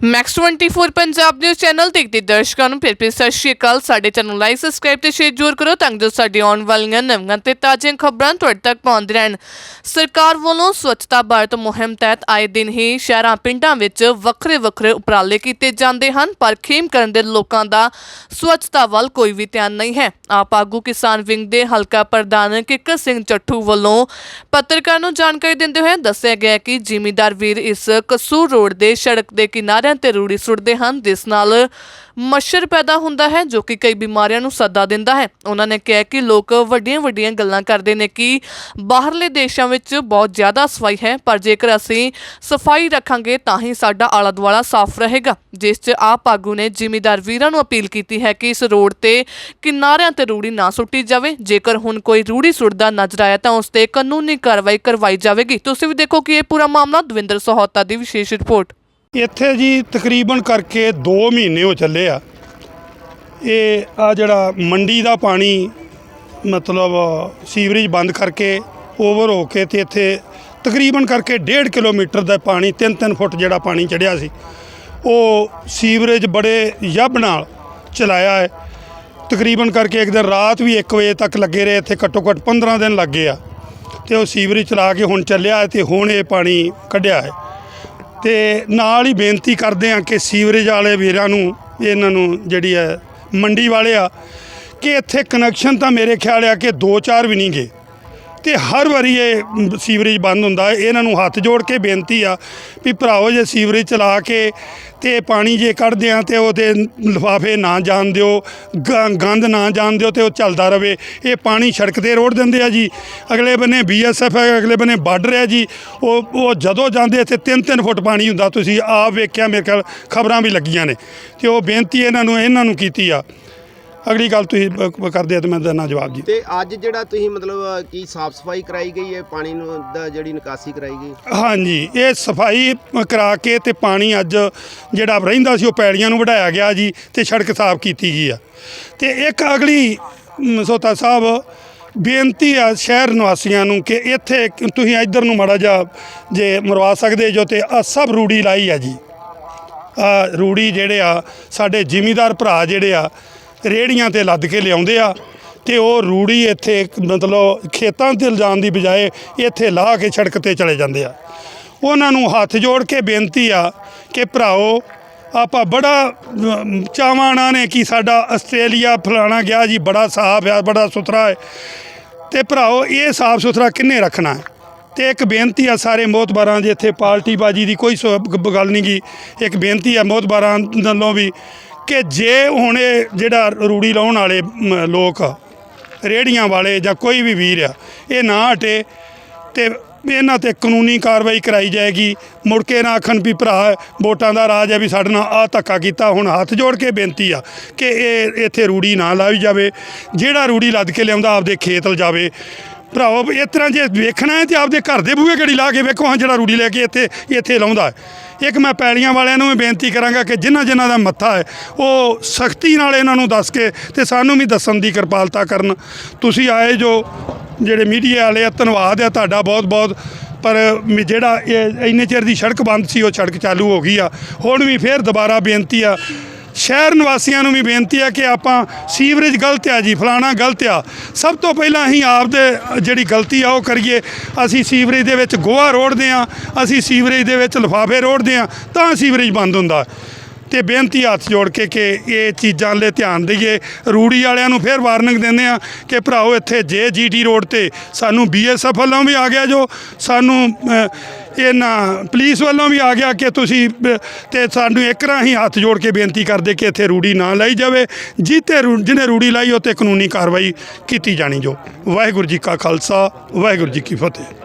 Max 24 Punjab news channel ਦੇਖਦੇ ਦਰਸ਼ਕਾਂ ਨੂੰ। ਫਿਰ ਫਿਰ ਸਤਿ ਸ਼੍ਰੀ ਅਕਾਲ। ਸਾਡੇ ਚੈਨਲ ਲਾਈਕ ਸਬਸਕ੍ਰਾਈਬ ਤੇ ਸ਼ੇਅਰ ਜ਼ਰੂਰ ਕਰੋ ਤਾਂ ਜੋ ਸਾਡੀ ਆਉਣ ਵਾਲੀਆਂ ਨਵੀਆਂ ਤੇ ਤਾਜ਼ੀਆਂ ਖਬਰਾਂ ਤੁਹਾਡੇ ਤੱਕ ਪਹੁੰਚਦੀਆਂ ਰਹਿਣ। ਸਰਕਾਰ ਵੱਲੋਂ ਸਵੱਛਤਾ ਭਾਰਤ ਮੁਹਿੰਮ ਤਹਿਤ ਆਏ ਦਿਨ ਹੀ ਸ਼ਹਿਰਾਂ, ਪਿੰਡਾਂ ਵਿੱਚ ਵੱਖਰੇ ਵੱਖਰੇ ਉਪਰਾਲੇ ਕੀਤੇ ਜਾਂਦੇ ਹਨ, ਪਰ ਖੇਮ ਕਰਨ ਦੇ ਲੋਕਾਂ ਦਾ ਸਵੱਛਤਾ ਵੱਲ ਕੋਈ ਵੀ ਧਿਆਨ ਨਹੀਂ ਹੈ। ਆਪ ਆਗੂ ਕਿਸਾਨ ਵਿੰਗ ਦੇ ਹਲਕਾ ਪ੍ਰਧਾਨ ਕਿੱਕਰ ਸਿੰਘ ਚੱਠੂ ਵੱਲੋਂ ਪੱਤਰਕਾਰ ਨੂੰ ਜਾਣਕਾਰੀ ਦਿੰਦੇ ਹੋਏ ਦੱਸਿਆ ਗਿਆ ਕਿ ਜ਼ਿਮੀਂਦਾਰ ਵੀਰ ਇਸ ਕਸੂਰ ਰੋਡ ਦੇ ਸੜਕ ਦੇ ਕਿਨਾਰੇ ਕਿਨਾਰਿਆਂ ਤੇ ਰੂੜੀ ਸੁੱਟਦੇ ਹਨ, ਜਿਸ ਨਾਲ ਮੱਛਰ ਪੈਦਾ ਹੁੰਦਾ ਹੈ, ਜੋ ਕਿ ਕਈ ਬਿਮਾਰੀਆਂ ਨੂੰ ਸੱਦਾ ਦਿੰਦਾ ਹੈ। ਉਹਨਾਂ ਨੇ ਕਿਹਾ ਕਿ ਲੋਕ ਵੱਡੀਆਂ ਵੱਡੀਆਂ ਗੱਲਾਂ ਕਰਦੇ ਨੇ ਕਿ ਬਾਹਰਲੇ ਦੇਸ਼ਾਂ ਵਿੱਚ ਬਹੁਤ ਜ਼ਿਆਦਾ ਸਫ਼ਾਈ ਹੈ, ਪਰ ਜੇਕਰ ਅਸੀਂ ਸਫ਼ਾਈ ਰੱਖਾਂਗੇ, ਤਾਂ ਹੀ ਸਾਡਾ ਆਲਾ ਦੁਆਲਾ ਸਾਫ਼ ਰਹੇਗਾ। ਜਿਸ 'ਚ ਆਪ ਆਗੂ ਨੇ ਜ਼ਿਮੀਦਾਰ ਵੀਰਾਂ ਨੂੰ ਅਪੀਲ ਕੀਤੀ ਹੈ ਕਿ ਇਸ ਰੋਡ ਤੇ ਕਿਨਾਰਿਆਂ ਤੇ ਰੂੜੀ ਨਾ ਸੁੱਟੀ ਜਾਵੇ। ਜੇਕਰ ਹੁਣ ਕੋਈ ਰੂੜੀ ਸੁੱਟਦਾ ਨਜ਼ਰ ਆਇਆ, ਤਾਂ ਉਸ ਤੇ ਕਾਨੂੰਨੀ ਕਾਰਵਾਈ ਕਰਵਾਈ ਜਾਵੇਗੀ। ਤੁਸੀਂ ਵੀ ਦੇਖੋ ਕਿ ਇਹ ਪੂਰਾ ਮਾਮਲਾ ਦਵਿੰਦਰ ਸਹੋਤਾ ਦੀ ਵਿਸ਼ੇਸ਼ ਰਿਪੋਰਟ। ਇੱਥੇ ਜੀ ਤਕਰੀਬਨ ਕਰਕੇ 2 ਮਹੀਨੇ ਹੋ ਚੱਲੇ ਆ। ਇਹ ਆ ਜਿਹੜਾ ਮੰਡੀ ਦਾ ਪਾਣੀ, ਮਤਲਬ ਸੀਵਰੇਜ ਬੰਦ ਕਰਕੇ ਓਵਰ ਹੋ ਕੇ ਤੇ ਇੱਥੇ ਤਕਰੀਬਨ ਕਰਕੇ 1.5 ਕਿਲੋਮੀਟਰ ਦਾ ਪਾਣੀ 3-3 ਫੁੱਟ ਜਿਹੜਾ ਪਾਣੀ ਚੜਿਆ ਸੀ। ਉਹ ਸੀਵਰੇਜ ਬੜੇ ਯੱਬ ਨਾਲ ਚਲਾਇਆ ਹੈ। ਤਕਰੀਬਨ ਕਰਕੇ ਇੱਕ ਦਿਨ ਰਾਤ ਵੀ 1 ਵਜੇ ਤੱਕ ਲੱਗੇ ਰਹੇ, ਇੱਥੇ ਘੱਟੋ ਘੱਟ 15 ਦਿਨ ਲੱਗੇ ਆ। ਤੇ ਉਹ ਸੀਵਰੇਜ ਚਲਾ ਕੇ ਹੁਣ ਚੱਲਿਆ ਹੈ ਤੇ ਹੁਣ ਇਹ ਪਾਣੀ ਕੱਢਿਆ ਹੈ। ਤੇ ਨਾਲ ਹੀ ਬੇਨਤੀ ਕਰਦੇ ਆ ਕਿ ਸੀਵਰੇਜ ਵਾਲੇ ਵੀਰਾਂ ਨੂੰ, ਇਹਨਾਂ ਨੂੰ ਜਿਹੜੀ ਹੈ ਮੰਡੀ ਵਾਲੇ ਆ, ਕਿ ਇੱਥੇ ਕਨੈਕਸ਼ਨ ਤਾਂ ਮੇਰੇ ਖਿਆਲ ਆ ਕਿ 2-4 ਵੀ ਨਹੀਂ ਗਏ ਤੇ ਹਰ ਵਾਰੀ ਇਹ ਸੀਵਰੇਜ ਬੰਦ ਹੁੰਦਾ ਹੈ। ਇਹਨਾਂ ਨੂੰ ਹੱਥ ਜੋੜ ਕੇ ਬੇਨਤੀ ਆ ਵੀ ਭਰਾਓ ਜੇ ਸੀਵਰੇਜ ਚਲਾ ਕੇ ਤੇ ਪਾਣੀ ਜੇ ਕੱਢਦੇ ਆ ਤੇ ਉਹਦੇ ਲਿਫਾਫੇ ਨਾ ਜਾਣ ਦਿਓ ਗੰਦ ਨਾ ਜਾਣ ਦਿਓ ਤੇ ਉਹ ਚੱਲਦਾ ਰਵੇ। ਇਹ ਪਾਣੀ ਸੜਕ ਤੇ ਰੋੜ ਦਿੰਦੇ ਆ ਜੀ। ਅਗਲੇ ਬੰਨੇ ਬੀਐਸਐਫ ਹੈ, ਅਗਲੇ ਬੰਨੇ ਬਾਰਡਰ ਹੈ ਜੀ। ਉਹ ਉਹ ਜਦੋਂ ਜਾਂਦੇ ਇੱਥੇ 3-3 ਫੁੱਟ ਪਾਣੀ ਹੁੰਦਾ। ਤੁਸੀਂ ਆਪ ਵੇਖਿਆ, ਮੇਰੇ ਖਿਆਲ ਖਬਰਾਂ ਵੀ ਲੱਗੀਆਂ ਨੇ। ਤੇ ਉਹ ਬੇਨਤੀ ਇਹਨਾਂ ਨੂੰ ਇਹਨਾਂ ਨੂੰ ਕੀਤੀ ਆ। ਅਗਲੀ ਗੱਲ ਤੁਸੀਂ ਬ- ਕਰਦੇ ਆ ਤੇ ਮੈਂ ਦੇਣਾ ਜਵਾਬ ਜੀ। ਤੇ ਅੱਜ ਜਿਹੜਾ ਤੁਸੀਂ ਮਤਲਬ ਕੀ ਸਾਫ਼ ਸਫ਼ਾਈ ਕਰਾਈ ਗਈ ਹੈ? ਪਾਣੀ ਨੂੰ ਦਾ ਜਿਹੜੀ ਨਿਕਾਸੀ ਕਰਾਈ ਗਈ? ਹਾਂਜੀ ਇਹ ਸਫ਼ਾਈ ਕਰਾ ਕੇ ਤੇ ਪਾਣੀ ਅੱਜ ਜਿਹੜਾ ਰਹਿੰਦਾ ਸੀ ਉਹ ਪੈੜੀਆਂ ਨੂੰ ਵਢਾਇਆ ਗਿਆ ਜੀ ਤੇ ਸੜਕ ਸਾਫ਼ ਕੀਤੀ ਗਈ ਆ। ਤੇ ਇੱਕ ਅਗਲੀ ਮ, ਸੋਤਾ ਸਾਹਿਬ ਬੇਨਤੀ ਆ ਸ਼ਹਿਰ ਨਿਵਾਸੀਆਂ ਨੂੰ ਕਿ ਇੱਥੇ ਤੁਸੀਂ ਇੱਧਰ ਨੂੰ ਮਾੜਾ ਜਿਹਾ ਜੇ ਮਰਵਾ ਸਕਦੇ ਜੋ ਤੇ ਆ ਸਭ ਰੂੜੀ ਲਾਈ ਆ ਜੀ। ਆ ਰੂੜੀ ਜਿਹੜੇ ਆ ਸਾਡੇ ਜ਼ਿਮੀਦਾਰ ਭਰਾ ਜਿਹੜੇ ਆ ਰੇੜੀਆਂ ਤੇ ਲੱਦ ਕੇ ਲਿਆਉਂਦੇ ਆ ਤੇ ਉਹ ਰੂੜੀ ਇੱਥੇ ਮਤਲਬ ਖੇਤਾਂ ਤੇ ਲਿਜਾਣ ਦੀ ਬਜਾਏ ਇੱਥੇ ਲਾਹ ਕੇ ਸੜਕ ਤੇ ਚਲੇ ਜਾਂਦੇ ਆ। ਉਹਨਾਂ ਨੂੰ ਹੱਥ ਜੋੜ ਕੇ ਬੇਨਤੀ ਆ ਕਿ ਭਰਾਓ ਆਪਾਂ ਬੜਾ ਅਮ, ਚਾਵਾਂ ਨੇ ਕਿ ਸਾਡਾ ਆਸਟ੍ਰੇਲੀਆ ਫਲਾਣਾ ਗਿਆ ਜੀ ਬੜਾ ਸਾਫ਼ ਆ ਬੜਾ ਸੁਥਰਾ ਹੈ। ਤੇ ਭਰਾਓ ਇਹ ਸਾਫ਼ ਸੁਥਰਾ ਕਿੰਨੇ ਰੱਖਣਾ ਹੈ? ਤੇ ਇੱਕ ਬੇਨਤੀ ਆ ਸਾਰੇ ਮੋਤਬਾਰਾਂ ਦੇ ਇੱਥੇ ਪਾਰਟੀ ਬਾਜੀ ਦੀ ਕੋਈ ਸੋ- ਗੱਲ ਨਹੀਂ ਗੀ। ਇੱਕ ਬੇਨਤੀ ਆ ਮੋਤਬਾਰਾਂ ਵੱਲੋਂ ਵੀ ਕਿ ਜੇ ਹੁਣ ਇਹ ਜਿਹੜਾ ਰੂੜੀ ਲਾਉਣ ਵਾਲੇ ਮ, ਲੋਕ ਰੇੜੀਆਂ ਵਾਲੇ ਜਾਂ ਕੋਈ ਵੀ ਵੀਰ ਆ ਇਹ ਨਾ ਹਟੇ ਤੇ ਇਹਨਾਂ ਤੇ ਕਾਨੂੰਨੀ ਕਾਰਵਾਈ ਕਰਾਈ ਜਾਏਗੀ। ਮੁੜ ਕੇ ਨਾ ਆਖਣ ਵੀ ਭਰਾ ਵੋਟਾਂ ਦਾ ਰਾਜ ਹੈ ਵੀ ਸਾਡੇ ਨਾਲ ਆ ਧੱਕਾ ਕੀਤਾ ਹੁਣ ਹੱਥ ਜੋੜ ਕੇ ਬੇਨਤੀ ਆ ਕਿ ਇਹ ਇੱਥੇ ਰੂੜੀ ਨਾ ਲਾਈ ਜਾਵੇ। ਜਿਹੜਾ ਰੂੜੀ ਲੱਦ ਕੇ ਲਿਆਉਂਦਾ ਆਪਦੇ ਖੇਤ ਲਜਾਵੇ। ਭਰਾਓ ਇਸ ਤਰ੍ਹਾਂ ਜੇ ਵੇਖਣਾ ਹੈ ਤੇ ਆਪਦੇ ਘਰ ਦੇ ਬੂਹੇ ਘੜੀ ਲਾ ਕੇ ਵੇਖੋ ਹਾਂ ਜਿਹੜਾ ਰੂੜੀ ਲੈ ਕੇ ਇੱਥੇ ਇੱਥੇ ਲਾਉਂਦਾ ਇੱਕ ਮੈਂ ਪੈਲੀਆਂ ਵਾਲਿਆਂ ਨੂੰ ਵੀ ਬੇਨਤੀ ਕਰਾਂਗਾ ਕਿ ਜਿਨ੍ਹਾਂ ਜਿਨ੍ਹਾਂ ਦਾ ਮੱਥਾ ਹੈ, ਉਹ ਸਖਤੀ ਨਾਲ ਇਹਨਾਂ ਨੂੰ ਦੱਸ ਕੇ ਤੇ ਸਾਨੂੰ ਵੀ ਦੱਸਣ ਦੀ ਕਿਰਪਾਲਤਾ ਕਰਨ। ਤੁਸੀਂ ਆਏ ਜੋ ਜਿਹੜੇ ਮੀਡੀਆ ਵਾਲੇ ਆ, ਧੰਨਵਾਦ ਆ ਤੁਹਾਡਾ ਬਹੁਤ ਬਹੁਤ ਪਰ ਜਿਹੜਾ ਇਹ ਇੰਨੇ ਚਿਰ ਦੀ ਸੜਕ ਬੰਦ ਸੀ, ਉਹ ਸੜਕ ਚਾਲੂ ਹੋ ਗਈ ਆ। ਹੁਣ ਵੀ ਫੇਰ ਦੁਬਾਰਾ ਬੇਨਤੀ ਆ ਸ਼ਹਿਰ ਨਿਵਾਸੀਆਂ ਨੂੰ ਵੀ ਬੇਨਤੀ ਹੈ ਕਿ ਆਪਾਂ ਸੀਵਰੇਜ ਗਲਤ ਆ ਜੀ, ਫਲਾਣਾ ਗਲਤ ਆ। ਸਭ ਤੋਂ ਪਹਿਲਾਂ ਅਸੀਂ ਆਪ ਦੇ ਜਿਹੜੀ ਗਲਤੀ ਆ ਉਹ ਕਰੀਏ। ਅਸੀਂ ਸੀਵਰੇਜ ਦੇ ਵਿੱਚ ਗੋਹਾ ਰੋੜਦੇ ਆ ਅਸੀਂ ਸੀਵਰੇਜ ਦੇ ਵਿੱਚ ਲਿਫਾਫੇ ਰੋੜਦੇ ਆ ਤਾਂ ਸੀਵਰੇਜ ਬੰਦ ਹੁੰਦਾ। ਤੇ ਬੇਨਤੀ ਹੱਥ ਜੋੜ ਕੇ ਕਿ ਇਹ ਚੀਜ਼ਾਂ 'ਤੇ ਧਿਆਨ ਦਈਏ। ਰੂੜੀ ਵਾਲਿਆਂ ਨੂੰ ਫਿਰ ਵਾਰਨਿੰਗ ਦਿੰਦੇ ਆ ਕਿ ਭਰਾਓ ਇੱਥੇ ਜੇ ਜੀਟੀ ਰੋਡ ਤੇ ਸਾਨੂੰ ਬੀਐਸਐਫ ਵੱਲੋਂ ਵੀ ਆ ਗਿਆ ਜੋ ਸਾਨੂੰ ਅ, ਇਹਨਾਂ ਪੁਲਿਸ ਵੱਲੋਂ ਵੀ ਆ ਗਿਆ ਕਿ ਤੁਸੀਂ ਅ, ਤੇ ਸਾਨੂੰ ਇੱਕ ਰਾਹੀਂ ਹੱਥ ਜੋੜ ਕੇ ਬੇਨਤੀ ਕਰਦੇ ਕਿ ਇੱਥੇ ਰੂੜੀ ਨਾ ਲਾਈ ਜਾਵੇ ਜਿੱਤੇ ਰੂ- ਜਿਹਨੇ ਰੂੜੀ ਲਾਈ ਉਹ ਤੇ ਕਾਨੂੰਨੀ ਕਾਰਵਾਈ ਕੀਤੀ ਜਾਣੀ ਜੋ। ਵਾਹਿਗੁਰੂ ਜੀ ਕਾ ਖਾਲਸਾ ਵਾਹਿਗੁਰੂ ਜੀ ਕੀ ਫਤਿਹ।